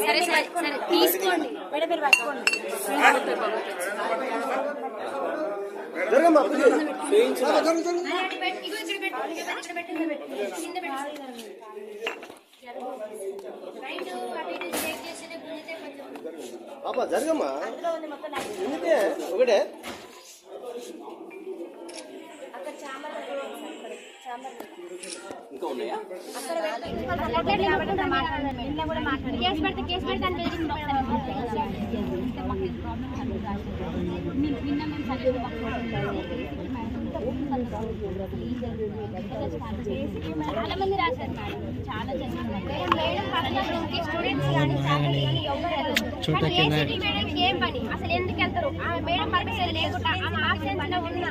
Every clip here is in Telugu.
సరే సరే సరే తీసుకోండి మేడం మీరు పట్టుకోండి జరగమ్మా జరగ జరగ పాప జరగమ్మా. ఎందుకే? ఒకటే. ఇంకా ఉన్నాయా? కేసు పెడితే కేసు పెడితే చాలా మంది రాశారు మేడం. చాలా మేడం కానీ ఫ్యాకల్టీ కానీ ఎవరు ఏసీటీ మేడంకి ఏం పని? అసలు ఎందుకు వెళ్తారు? ఆమె మేడం పర్మిషన్ లేకుండా ఆమె ఆబ్సెన్స్ ఉన్నా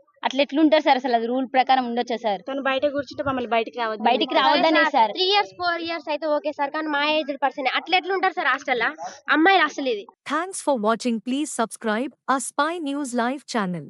అట్లా ఎట్లుంటారు సార్? అసలు అది రూల్ ప్రకారం ఉండొచ్చా సార్? తను బయట కూర్చుంటే మమ్మల్ని బయటికి రావద్దు బయటికి రావద్దనే sir three years four years అయితే ఓకే సార్ కానీ మా ఏజ్ పర్సన్ అట్లా ఎట్లుంటారు సార్ హాస్టల్ అమ్మాయిలు అసలు ఇది. Thanks for watching. Please subscribe our Spy News Live channel.